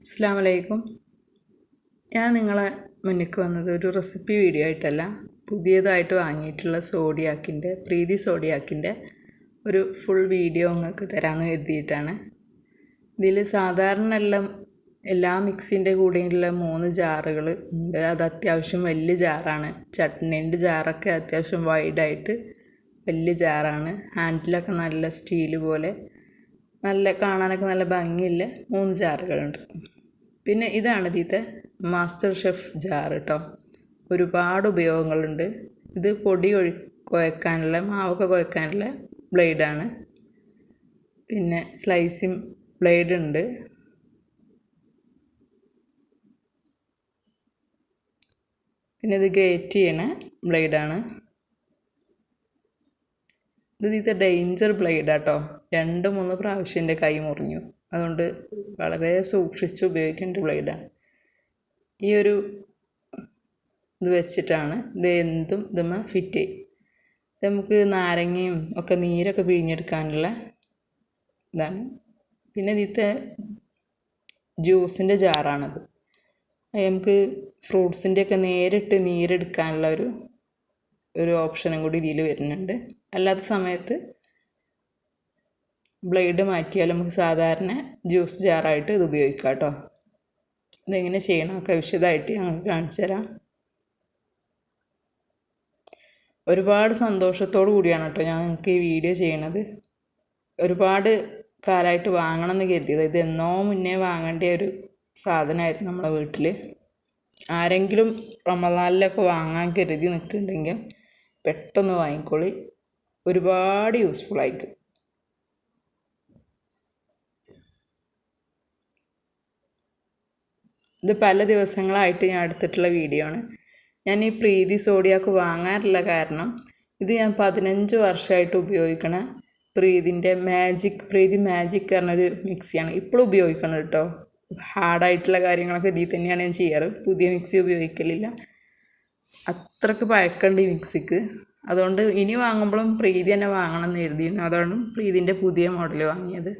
അസ്സാം വലൈക്കും ഞാൻ നിങ്ങളെ മുന്നിക്ക് വന്നത് ഒരു റെസിപ്പി വീഡിയോ ആയിട്ടല്ല. പുതിയതായിട്ട് വാങ്ങിയിട്ടുള്ള സോഡിയാക്കിന്റെ പ്രീതി സോഡിയാക്കിന്റെ ഒരു ഫുൾ വീഡിയോ നിങ്ങൾക്ക് തരാമെന്ന് കരുതിയിട്ടാണ്. ഇതിൽ സാധാരണ എല്ലാം എല്ലാ മിക്സിന്റെ കൂടെയുള്ള മൂന്ന് ജാറുകൾ ഉണ്ട്. അത് അത്യാവശ്യം വലിയ ജാറാണ്. ചട്നീന്റെ ജാറൊക്കെ അത്യാവശ്യം വൈഡായിട്ട് വലിയ ജാറാണ്. ഹാൻഡിലൊക്കെ നല്ല സ്റ്റീൽ പോലെ. നല്ല കാണാനൊക്കെ നല്ല ഭംഗിയില്ല. മൂന്ന് ജാറുകളുണ്ട്. പിന്നെ ഇതാണ് ഇതിത്തെ മാസ്റ്റർ ഷെഫ് ജാർ കേട്ടോ ഒരുപാട് ഉപയോഗങ്ങളുണ്ട്. ഇത് പൊടി ഒഴി കുഴക്കാനുള്ള മാവൊക്കെ കുഴക്കാനുള്ള ബ്ലേഡാണ്. പിന്നെ സ്ലൈസിങ് ബ്ലേഡ് ഉണ്ട് പിന്നെ ഇത് ഗ്രേറ്റ് ചെയ്യണ ബ്ലേഡാണ്. ഇത് ഇതിത്തെ ഡേഞ്ചർ ബ്ലേഡാട്ടോ രണ്ട് മൂന്ന് പ്രാവശ്യം എന്റെ കൈ മുറിഞ്ഞു. അതുകൊണ്ട് വളരെ സൂക്ഷിച്ച് ഉപയോഗിക്കേണ്ട ബ്ലേഡാണ് ഈ ഒരു ഇത് വെച്ചിട്ടാണ് ഇത് എന്തും ഇതുമ്മ ഫിറ്റ് ചെയ്യും. ഇത് നമുക്ക് നാരങ്ങയും ഒക്കെ നീരൊക്കെ പിഴിഞ്ഞെടുക്കാനുള്ള ഇതാണ്. പിന്നെ ഇതിത്തെ ജ്യൂസിന്റെ ജാറാണത്. നമുക്ക് ഫ്രൂട്ട്സിന്റെയൊക്കെ നേരിട്ട് നീരെടുക്കാനുള്ള ഒരു ഒരു ഓപ്ഷനും കൂടി ഇതിൽ വരുന്നുണ്ട്. അല്ലാത്ത സമയത്ത് ബ്ലേഡ് മാറ്റിയാൽ നമുക്ക് സാധാരണ ജ്യൂസ് ജാറായിട്ട് ഇത് ഉപയോഗിക്കാം കേട്ടോ. ഇതെങ്ങനെ ചെയ്യണമൊക്കെ വിശദമായിട്ട് ഞങ്ങൾക്ക് കാണിച്ചു തരാം. ഒരുപാട് സന്തോഷത്തോടു കൂടിയാണ് കേട്ടോ ഞാൻ നിങ്ങൾക്ക് ഈ വീഡിയോ ചെയ്യണത്. ഒരുപാട് കാലമായിട്ട് വാങ്ങണം എന്ന് കരുതിയത്. ഇത് എന്നോ മുന്നേ വാങ്ങേണ്ട ഒരു സാധനമായിരുന്നു നമ്മളെ വീട്ടിൽ. ആരെങ്കിലും റമദാനിലൊക്കെ വാങ്ങാൻ കരുതി നിൽക്കുന്നുണ്ടെങ്കിൽ പെട്ടെന്ന് വാങ്ങിക്കോളി. ഒരുപാട് യൂസ്ഫുൾ ആയിരിക്കും. ഇത് പല ദിവസങ്ങളായിട്ട് ഞാൻ എടുത്തിട്ടുള്ള വീഡിയോ ആണ്. ഞാൻ ഈ പ്രീതി സോഡിയാക്ക് വാങ്ങാറില്ല കാരണം ഇത് ഞാൻ പതിനഞ്ച് വർഷമായിട്ട് ഉപയോഗിക്കണ പ്രീതിന്റെ മാജിക് പ്രീതി മാജിക് പറഞ്ഞൊരു മിക്സിയാണ് ഇപ്പോഴും ഉപയോഗിക്കണം കേട്ടോ ഹാർഡായിട്ടുള്ള കാര്യങ്ങളൊക്കെ ഇതിൽ തന്നെയാണ് ഞാൻ ചെയ്യാറ്. പുതിയ മിക്സി ഉപയോഗിക്കലില്ല. അത്രയ്ക്ക് പഴക്കമുണ്ട് ഈ മിക്സിക്ക് അതുകൊണ്ട് ഇനി വാങ്ങുമ്പോഴും പ്രീതി തന്നെ വാങ്ങണം എന്ന് കരുതിയിരുന്നു. അതാണ് പ്രീതിന്റെ പുതിയ മോഡൽ വാങ്ങിയത്.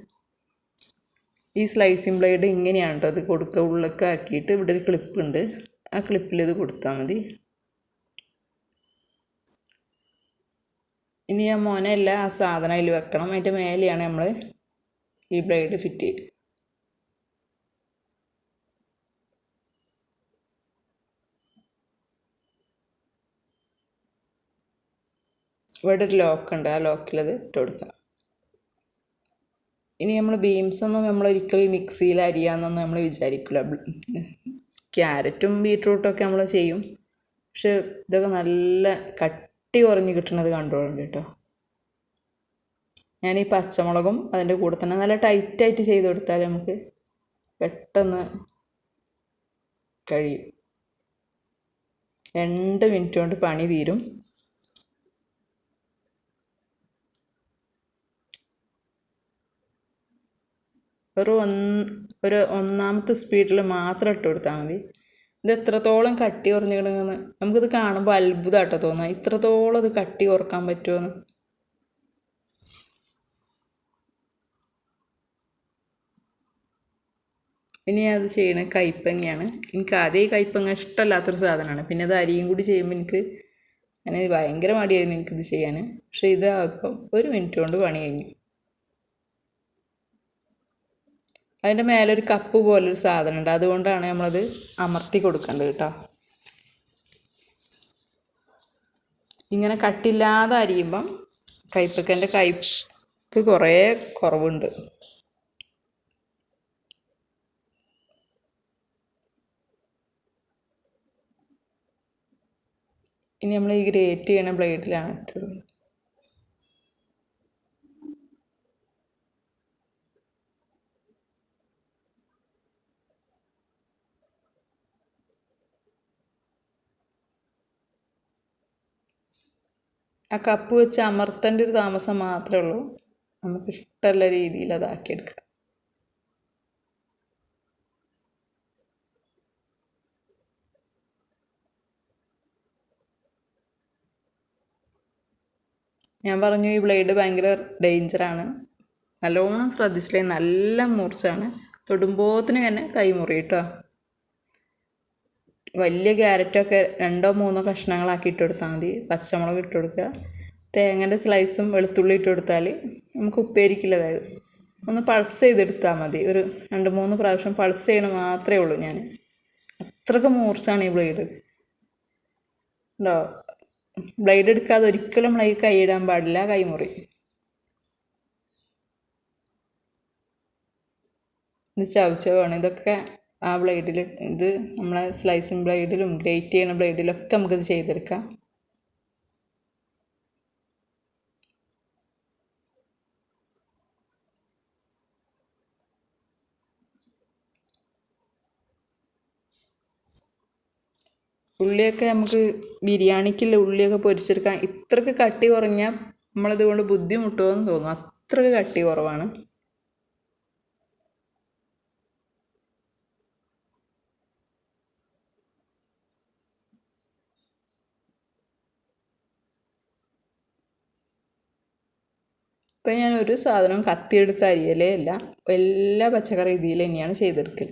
ഈ സ്ലൈസിങ് ബ്ലേഡ് ഇങ്ങനെയാണ് അത് കൊടുക്കുക ഉള്ളൊക്കെ ആക്കിയിട്ട് ഇവിടെ ഒരു ക്ലിപ്പ് ഉണ്ട്. ആ ക്ലിപ്പിൽ ഇത് കൊടുത്താൽ മതി. ഇനി ആ മോനല്ല ആ സാധനം അതിൽ വെക്കണം. അതിന്റെ മേലെയാണ് നമ്മൾ ഈ ബ്ലേഡ് ഫിറ്റ് ചെയ്യുക ഇവിടെ ഒരു ലോക്ക് ഉണ്ട്. ആ ലോക്കിലത് ഇട്ട് കൊടുക്കുക ഇനി നമ്മൾ ബീൻസൊന്നും നമ്മൾ ഒരിക്കലും മിക്സിയിൽ അരിയാന്നൊന്നും നമ്മൾ വിചാരിക്കില്ല ക്യാരറ്റും ബീട്രൂട്ടൊക്കെ നമ്മൾ ചെയ്യും. പക്ഷെ ഇതൊക്കെ നല്ല കട്ടി കുറഞ്ഞ് കിട്ടുന്നത് കണ്ടോളുണ്ട് കേട്ടോ. ഞാൻ ഈ പച്ചമുളകും അതിന്റെ കൂടെ തന്നെ നല്ല ടൈറ്റായിട്ട് ചെയ്ത് കൊടുത്താൽ നമുക്ക് പെട്ടെന്ന് കഴിയും. രണ്ട് മിനിറ്റ് കൊണ്ട് പണി തീരും. ഒരു ഒന്ന് ഒരു ഒന്നാമത്തെ സ്പീഡിൽ മാത്രം ഇട്ട് കൊടുത്താൽ മതി. ഇത് എത്രത്തോളം കട്ടി കുറഞ്ഞിടുന്നെന്ന് നമുക്കിത് കാണുമ്പോൾ അത്ഭുതമായിട്ടോ തോന്നുക ഇത്രത്തോളം അത് കട്ടി കുറയ്ക്കാൻ പറ്റുമെന്ന് ഇനി അത് ചെയ്യണത് കൈപ്പങ്ങയാണ് എനിക്ക് ആദ്യം ഈ കൈപ്പങ്ങ ഇഷ്ടമല്ലാത്തൊരു സാധനമാണ്. പിന്നെ അത് അരിയും കൂടി ചെയ്യുമ്പോൾ എനിക്ക് അങ്ങനെ ഭയങ്കര മടിയായിരുന്നു എനിക്കിത് ചെയ്യാൻ പക്ഷേ ഇത് ഇപ്പം ഒരു മിനിറ്റ് കൊണ്ട് പണി കഴിഞ്ഞു. അതിന്റെ മേലെ ഒരു കപ്പ് പോലൊരു സാധനം ഉണ്ട് അതുകൊണ്ടാണ് നമ്മളത് അമർത്തി കൊടുക്കേണ്ടത് കേട്ടോ. ഇങ്ങനെ കട്ടില്ലാതെ അരിയുമ്പം കയ്പ്പക്കന്റെ കയ്പ്പ് കുറേ കുറവുണ്ട്. ഇനി നമ്മൾ ഈ ഗ്രേറ്റ് ചെയ്യണ ബ്ലേഡിലാണ് ഇട്ടത് ആ കപ്പ് വെച്ച് അമർത്തേണ്ട ഒരു താമസം മാത്രമേ ഉള്ളൂ. നമുക്ക് ഇഷ്ടമുള്ള രീതിയിൽ അതാക്കിയെടുക്കാം ഞാൻ പറഞ്ഞു ഈ ബ്ലേഡ് ഭയങ്കര ഡേഞ്ചറാണ് നല്ലോണം ശ്രദ്ധിച്ചില്ലേ? നല്ല മൂർച്ചയാണ്. തൊടുമ്പോത്തിന് തന്നെ കൈമുറി കേട്ടോ. വലിയ ക്യാരറ്റൊക്കെ രണ്ടോ മൂന്നോ കഷ്ണങ്ങളാക്കി ഇട്ട് കൊടുത്താൽ മതി. പച്ചമുളക് ഇട്ട് കൊടുക്കുക തേങ്ങന്റെ സ്ലൈസും വെളുത്തുള്ളി ഇട്ട് കൊടുത്താൽ നമുക്ക് ഉപ്പേരിക്കില്ല. അതായത് ഒന്ന് പൾസ് ചെയ്തെടുത്താൽ മതി. ഒരു രണ്ട് മൂന്ന് പ്രാവശ്യം പൾസ് ചെയ്യണ മാത്രമേ ഉള്ളൂ ഞാൻ. അത്രയ്ക്ക് മൂർച്ചാണ് ഈ ബ്ലേഡ് ഉണ്ടോ ബ്ലേഡ് എടുക്കാതെ ഒരിക്കലും ബ്ലേഡ് കൈയിടാൻ പാടില്ല. കൈമുറി. ഇത് ചവച്ചവാണ് ഇതൊക്കെ ആ ബ്ലേഡിൽ ഇത് നമ്മളെ സ്ലൈസിങ് ബ്ലേഡിലും ഗ്രേറ്റ് ചെയ്യണ ബ്ലേഡിലൊക്കെ നമുക്കിത് ചെയ്തെടുക്കാം. ഉള്ളിയൊക്കെ നമുക്ക് ബിരിയാണിക്കുള്ള ഉള്ളിയൊക്കെ പൊരിച്ചെടുക്കാം ഇത്രയ്ക്ക് കട്ടി കുറഞ്ഞാൽ നമ്മളതുകൊണ്ട് ബുദ്ധിമുട്ടുമോ എന്ന് തോന്നും അത്രയ്ക്ക് കട്ടി കുറവാണ്. ഇപ്പം ഞാൻ ഒരു സാധനം കത്തിയെടുത്ത് അരിയലേ അല്ല എല്ലാ പച്ചക്കറി ഇതിൽ തന്നെയാണ് ചെയ്തെടുക്കൽ.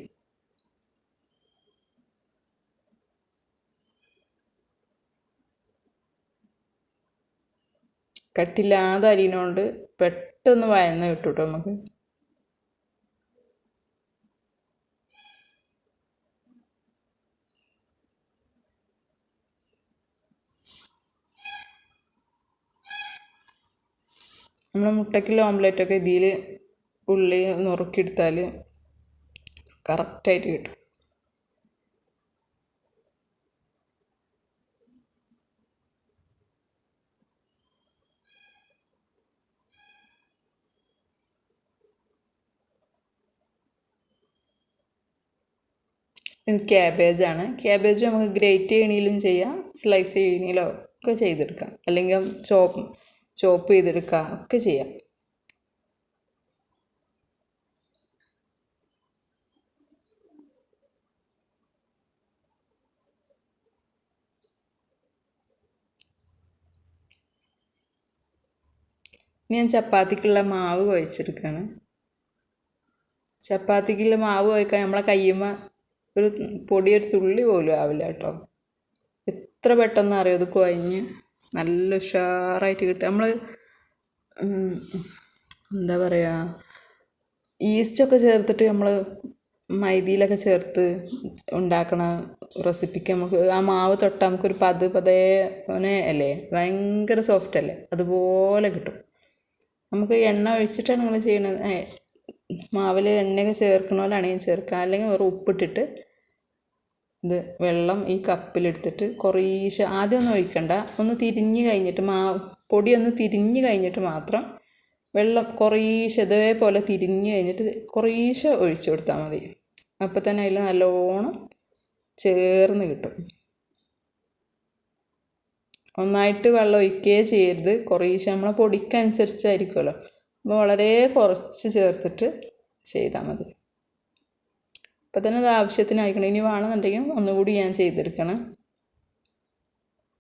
കട്ടില്ലാതെ അരിയണോണ്ട് പെട്ടെന്ന് വയന്ന് കിട്ടും കേട്ടോ നമുക്ക് നമ്മൾ മുട്ടയ്ക്കുള്ള ഓംലെറ്റൊക്കെ ഇതിൽ ഉള്ളി നുറുക്കിയെടുത്താൽ കറക്റ്റായിട്ട് കിട്ടും. ഇത് ക്യാബേജാണ് ക്യാബേജ് നമുക്ക് ഗ്രേറ്റ് ചെയ്യണിയിലും ചെയ്യാം സ്ലൈസ് ചെയ്യണിയിലോ ഒക്കെ ചെയ്തെടുക്കാം. അല്ലെങ്കിൽ ചോപ്പ് ചോപ്പ് ചെയ്തെടുക്കുക ഒക്കെ ചെയ്യാം. ഞാൻ ചപ്പാത്തിക്കുള്ള മാവ് കുഴച്ചെടുക്കുകയാണ് ചപ്പാത്തിക്കുള്ള മാവ് കുഴക്കാൻ നമ്മളെ കയ്യുമ്മ ഒരു പൊടിയൊരു തുള്ളി പോലും ആവില്ല കേട്ടോ. എത്ര പെട്ടെന്ന് അറിയോ? അത് കുഴഞ്ഞ് നല്ല ഉഷാറായിട്ട് കിട്ടും. നമ്മൾ എന്താ പറയുക ഈസ്റ്റൊക്കെ ചേർത്തിട്ട് നമ്മൾ മൈദയിലൊക്കെ ചേർത്ത് ഉണ്ടാക്കണ റെസിപ്പിക്ക് നമുക്ക് ആ മാവ് തൊട്ടാൽ നമുക്കൊരു പത് പതേനെ അല്ലേ ഭയങ്കര സോഫ്റ്റ് അല്ലേ അതുപോലെ കിട്ടും. നമുക്ക് എണ്ണ ഒഴിച്ചിട്ടാണ് നിങ്ങൾ ചെയ്യണത്. മാവിൽ എണ്ണയൊക്കെ ചേർക്കണ പോലെയാണെങ്കിൽ ചേർക്കുക അല്ലെങ്കിൽ ഒരു ഉപ്പിട്ടിട്ട് ഇത് വെള്ളം ഈ കപ്പിലെടുത്തിട്ട് കുറേശ്ശെ ആദ്യം ഒന്നും ഒഴിക്കണ്ട. ഒന്ന് തിരിഞ്ഞ് കഴിഞ്ഞിട്ട് മാ പൊടി ഒന്ന് തിരിഞ്ഞ് കഴിഞ്ഞിട്ട് മാത്രം വെള്ളം കുറേശ്ശെ ഇതേപോലെ തിരിഞ്ഞ് കഴിഞ്ഞിട്ട് കുറേശ്ശെ ഒഴിച്ചു കൊടുത്താൽ മതി. അപ്പോൾ തന്നെ അതിൽ നല്ലോണം ചേർന്ന് കിട്ടും. ഒന്നായിട്ട് വെള്ളം ഒഴിക്കുകയേ ചെയ്യരുത്. കുറേശ്ശെ നമ്മളെ പൊടിക്കനുസരിച്ചായിരിക്കുമല്ലോ അപ്പോൾ വളരെ കുറച്ച് ചേർത്തിട്ട് ചെയ്താൽ മതി. ഇപ്പം തന്നെ അത് ആവശ്യത്തിനായിക്കണം ഇനി വേണമെന്നുണ്ടെങ്കിൽ ഒന്നുകൂടി ഞാൻ ചെയ്തെടുക്കണം.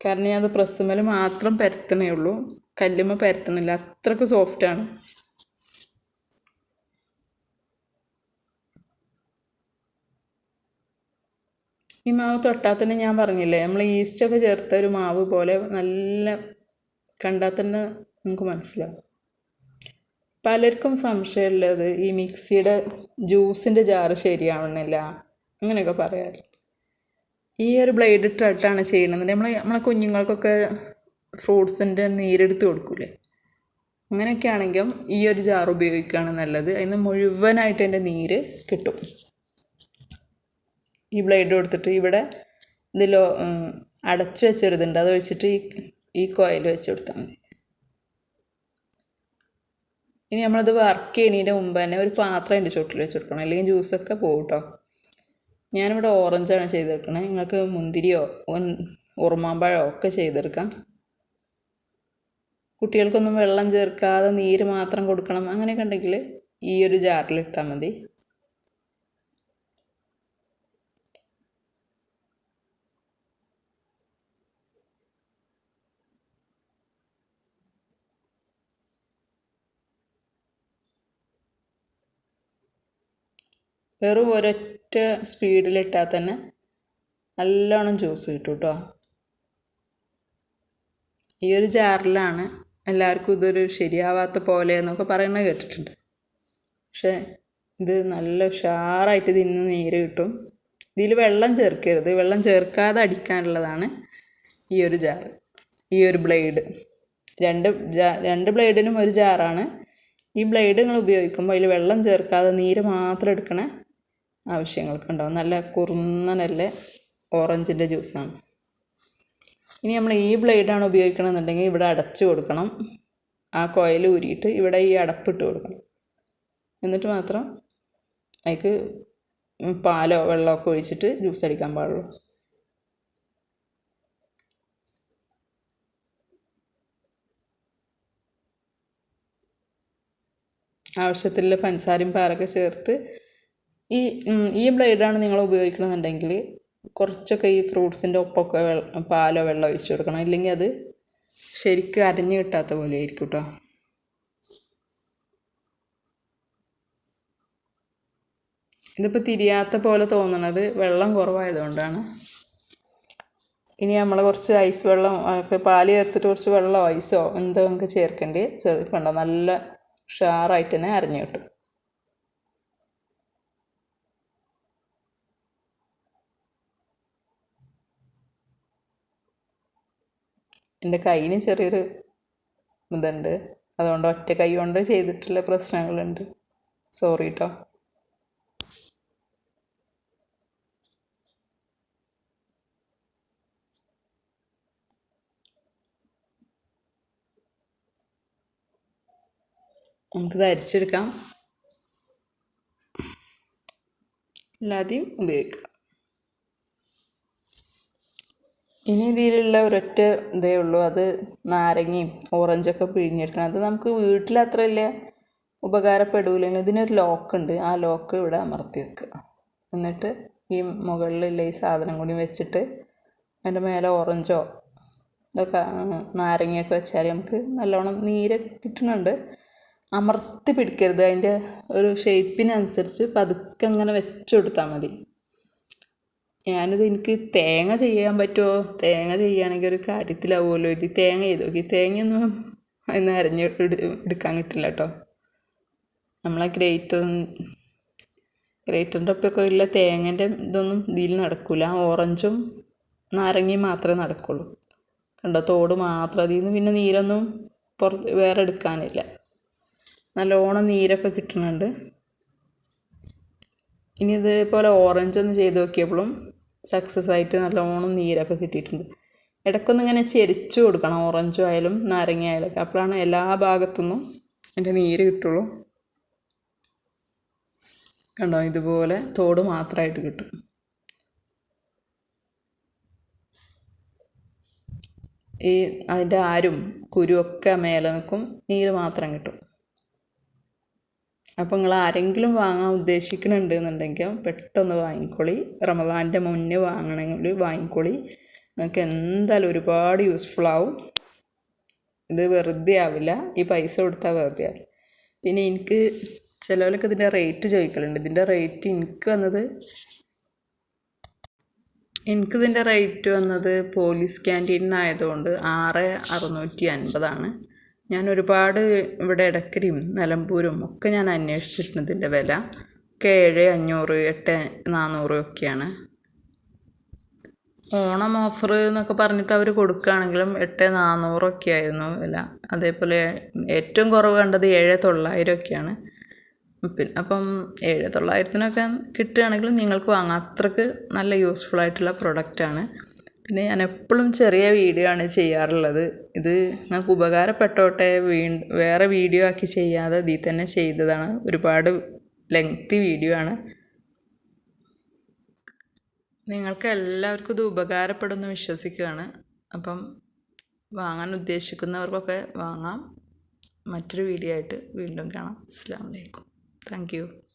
കാരണം ഞാൻ അത് പ്രസ്സുമ്മൽ മാത്രം പരത്തണേ ഉള്ളൂ. കല്ലുമ്മ പരത്തണില്ല. അത്രയ്ക്ക് സോഫ്റ്റാണ് ഈ മാവ് തൊട്ടാൽ തന്നെ ഞാൻ പറഞ്ഞില്ലേ നമ്മൾ ഈസ്റ്റൊക്കെ ചേർത്ത ഒരു മാവ് പോലെ നല്ല കണ്ടാൽ തന്നെ നമുക്ക് മനസ്സിലാവും. പലർക്കും സംശയമുള്ളത് ഈ മിക്സിയുടെ ജ്യൂസിന്റെ ജാറ് ശരിയാവണില്ല. അങ്ങനെയൊക്കെ പറയാറ്. ഈ ഒരു ബ്ലേഡ് ഇട്ടിട്ടാണ് ചെയ്യണത്. നമ്മൾ നമ്മളെ കുഞ്ഞുങ്ങൾക്കൊക്കെ ഫ്രൂട്ട്സിന്റെ നീരെടുത്ത് കൊടുക്കൂലേ? അങ്ങനെയൊക്കെ ആണെങ്കിലും ഈ ഒരു ജാർ ഉപയോഗിക്കുകയാണ് നല്ലത്. അതിന് മുഴുവനായിട്ട് അതിന്റെ നീര് കിട്ടും. ഈ ബ്ലേഡ് കൊടുത്തിട്ട് ഇവിടെ ഇതിലോ അടച്ചു വെച്ചൊരിതുണ്ട്. അത് വെച്ചിട്ട് ഈ ഈ കോയിൽ വെച്ച് കൊടുത്താൽ മതി. ഇനി നമ്മളത് വർക്ക് ചെയ്യണതിന്റെ മുമ്പ് തന്നെ ഒരു പാത്രം അതിന്റെ ചുട്ടിൽ വെച്ച് കൊടുക്കണം അല്ലെങ്കിൽ ജ്യൂസൊക്കെ പോകും കേട്ടോ ഞാനിവിടെ ഓറഞ്ചാണ് ചെയ്തെടുക്കണേ. നിങ്ങൾക്ക് മുന്തിരിയോ ഉറുമാമ്പഴമോ ഒക്കെ ചെയ്തെടുക്കാം. കുട്ടികൾക്കൊന്നും വെള്ളം ചേർക്കാതെ നീര് മാത്രം കൊടുക്കണം. അങ്ങനെയൊക്കെ ഉണ്ടെങ്കിൽ ഈ ഒരു ജാറിൽ ഇട്ടാൽ മതി. വെറും ഒരൊറ്റ സ്പീഡിലിട്ടാൽ തന്നെ നല്ലോണം ജ്യൂസ് കിട്ടും കേട്ടോ ഈ ഒരു ജാറിലാണ് എല്ലാവർക്കും ഇതൊരു ശരിയാവാത്ത പോലെ എന്നൊക്കെ പറയുന്നത് കേട്ടിട്ടുണ്ട്. പക്ഷേ ഇത് നല്ല ഉഷാറായിട്ട് ഇതിന്ന് നീര് കിട്ടും. ഇതിൽ വെള്ളം ചേർക്കരുത്. വെള്ളം ചേർക്കാതെ അടിക്കാനുള്ളതാണ് ഈ ഒരു ജാറ് ഈ ഒരു ബ്ലേഡ്. രണ്ട് ജാ രണ്ട് ബ്ലേഡിനും ഒരു ജാറാണ്. ഈ ബ്ലേഡ് നിങ്ങൾ ഉപയോഗിക്കുമ്പോൾ അതിൽ വെള്ളം ചേർക്കാതെ നീര് മാത്രം എടുക്കണ ആവശ്യങ്ങൾക്ക് ഉണ്ടാവും നല്ല കുറുന്നനല്ല ഓറഞ്ചിന്റെ ജ്യൂസാണ്. ഇനി നമ്മൾ ഈ ബ്ലേഡാണ് ഉപയോഗിക്കണമെന്നുണ്ടെങ്കിൽ ഇവിടെ അടച്ചു കൊടുക്കണം. ആ കോയിൽ ഊരിയിട്ട് ഇവിടെ ഈ അടപ്പിട്ട് കൊടുക്കണം. എന്നിട്ട് മാത്രം അതിക്ക് പാലോ വെള്ളമൊക്കെ ഒഴിച്ചിട്ട് ജ്യൂസ് അടിക്കാൻ പാടുള്ളൂ. ആവശ്യത്തിലുള്ള പഞ്ചസാരയും പാലൊക്കെ ചേർത്ത് ഈ ഈ ബ്ലേഡാണ് നിങ്ങൾ ഉപയോഗിക്കണമെന്നുണ്ടെങ്കിൽ കുറച്ചൊക്കെ ഈ ഫ്രൂട്ട്സിന്റെ ഒപ്പമൊക്കെ പാലോ വെള്ളം ഒഴിച്ച് കൊടുക്കണം. ഇല്ലെങ്കിൽ അത് ശരിക്കും അരഞ്ഞു കിട്ടാത്ത പോലെ ആയിരിക്കും കേട്ടോ ഇതിപ്പോൾ തിരിയാത്ത പോലെ തോന്നണത് വെള്ളം കുറവായതുകൊണ്ടാണ് ഇനി നമ്മൾ കുറച്ച് ഐസ് വെള്ളം പാൽ ചേർത്തിട്ട് കുറച്ച് വെള്ളമോ ഐസോ എന്തോ നമുക്ക് ചേർക്കേണ്ടി ചേർക്കണ്ട. നല്ല ഉഷാറായിട്ട് തന്നെ അരഞ്ഞു കിട്ടും. എന്റെ കയ്യിന് ചെറിയൊരു ഇതുണ്ട്. അതുകൊണ്ട് ഒറ്റ കൈ കൊണ്ട് ചെയ്തിട്ടുള്ള പ്രശ്നങ്ങളുണ്ട്. സോറി കേട്ടോ നമുക്ക് ധരിച്ചെടുക്കാം എല്ലാതെയും ഉപയോഗിക്കാം. ഇനി ഇതിലുള്ള ഒരൊറ്റ ഇതേ ഉള്ളൂ. അത് നാരങ്ങയും ഓറഞ്ചൊക്കെ പിഴിഞ്ഞെടുക്കണം. അത് നമുക്ക് വീട്ടിൽ അത്ര വലിയ ഉപകാരപ്പെടില്ലെങ്കിലും ഇതിനൊരു ലോക്ക് ഉണ്ട്. ആ ലോക്ക് ഇവിടെ അമർത്തി വെക്കുക. എന്നിട്ട് ഈ മുകളിലുള്ള ഈ സാധനം കൂടി വെച്ചിട്ട് അതിന്റെ മേലെ ഓറഞ്ചോ ഇതൊക്കെ നാരങ്ങയൊക്കെ വെച്ചാൽ നമുക്ക് നല്ലോണം നീര് കിട്ടുന്നുണ്ട്. അമർത്തി പിടിക്കരുത്. അതിന്റെ ഒരു ഷേപ്പിനനുസരിച്ച് പതുക്കെ അങ്ങനെ വെച്ചു കൊടുത്താൽ മതി. ഞാനിത് എനിക്ക് തേങ്ങ ചെയ്യാൻ പറ്റുമോ? തേങ്ങ ചെയ്യുകയാണെങ്കിൽ ഒരു കാര്യത്തിലാവുമല്ലോ. ഇത് തേങ്ങ ചെയ്ത്? നോക്കി തേങ്ങയൊന്നും അതിന് അരഞ്ഞ് എടുക്കാൻ കിട്ടില്ല കേട്ടോ. നമ്മളെ ഗ്രേറ്റർ ഗ്രേറ്ററിന്റെ ഒപ്പമൊക്കെ ഉള്ള തേങ്ങേന്റെ ഇതൊന്നും ഇതിൽ നടക്കില്ല ഓറഞ്ചും നാരങ്ങയും മാത്രമേ നടക്കുള്ളൂ. കണ്ടോ? തോട് മാത്രം. അതിൽ നിന്ന് പിന്നെ നീരൊന്നും പുറത്ത് വേറെ എടുക്കാനില്ല. നല്ലോണം നീരൊക്കെ കിട്ടുന്നുണ്ട്. ഇനി ഇതേപോലെ ഓറഞ്ച് ഒന്ന് ചെയ്ത് നോക്കിയപ്പോഴും സക്സസ് ആയിട്ട് നല്ലോണം നീരൊക്കെ കിട്ടിയിട്ടുണ്ട്. ഇടയ്ക്കൊന്ന് ഇങ്ങനെ ചെരിച്ചു കൊടുക്കണം. ഓറഞ്ചും ആയാലും നാരങ്ങ ആയാലും ഒക്കെ അപ്പോഴാണ് എല്ലാ ഭാഗത്തുനിന്നും എന്റെ നീര് കിട്ടുള്ളൂ. കണ്ടോ? ഇതുപോലെ തോട് മാത്രമായിട്ട് കിട്ടും. ഈ അതിന്റെ ആരും കുരുവൊക്കെ മേലെ നിൽക്കും നീര് മാത്രം കിട്ടും. അപ്പോൾ നിങ്ങൾ ആരെങ്കിലും വാങ്ങാൻ ഉദ്ദേശിക്കുന്നുണ്ട് എന്നുണ്ടെങ്കിൽ പെട്ടെന്ന് വാങ്ങിക്കോളി. റമദാന്റെ മുന്നേ വാങ്ങണമെങ്കിൽ വാങ്ങിക്കോളി. നിങ്ങൾക്ക് എന്തായാലും ഒരുപാട് യൂസ്ഫുൾ ആവും. ഇത് വെറുതെ ആവില്ല. ഈ പൈസ കൊടുത്താൽ വെറുതെ ആവും. പിന്നെ എനിക്ക് ചിലവരൊക്കെ ഇതിന്റെ റേറ്റ് ചോദിക്കലുണ്ട്. ഇതിന്റെ റേറ്റ് എനിക്ക് വന്നത് എനിക്കിതിന്റെ റേറ്റ് വന്നത് പോലീസ് ക്യാന്റീനിൽ നിന്നായതുകൊണ്ട് ആറ് അറുന്നൂറ്റി അൻപതാണ്. ഞാൻ ഒരുപാട് ഇവിടെ ഇടക്കരയും നിലമ്പൂരും ഒക്കെ ഞാൻ അന്വേഷിച്ചിട്ടുണ്ട് ഇതിന്റെ വില ഒക്കെ ഏഴ് അഞ്ഞൂറ് എട്ട് നാനൂറ് ഒക്കെയാണ്. ഓണം ഓഫർ എന്നൊക്കെ പറഞ്ഞിട്ട് അവർ കൊടുക്കുകയാണെങ്കിലും എട്ട് നാനൂറൊക്കെ ആയിരുന്നു വില. അതേപോലെ ഏറ്റവും കുറവ് കണ്ടത് ഏഴ് തൊള്ളായിരം ഒക്കെയാണ്. പിന്നെ അപ്പം ഏഴ് തൊള്ളായിരത്തിനൊക്കെ കിട്ടുകയാണെങ്കിലും നിങ്ങൾക്ക് വാങ്ങാം. നല്ല യൂസ്ഫുൾ ആയിട്ടുള്ള പ്രൊഡക്റ്റാണ് പിന്നെ ഞാൻ എപ്പോഴും ചെറിയ വീഡിയോ ആണ് ചെയ്യാറുള്ളത്. ഇത് നിങ്ങൾക്ക് ഉപകാരപ്പെട്ടോട്ടെ വീ വേറെ വീഡിയോ ആക്കി ചെയ്യാതെ ഇതിൽ തന്നെ ചെയ്തതാണ്. ഒരുപാട് ലെങ്തി വീഡിയോ ആണ്. നിങ്ങൾക്ക് എല്ലാവർക്കും ഇത് ഉപകാരപ്പെടുമെന്ന് വിശ്വസിക്കുകയാണ്. അപ്പം വാങ്ങാൻ ഉദ്ദേശിക്കുന്നവർക്കൊക്കെ വാങ്ങാം. മറ്റൊരു വീഡിയോ ആയിട്ട് വീണ്ടും കാണാം. അസ്സാം വലൈക്കും താങ്ക്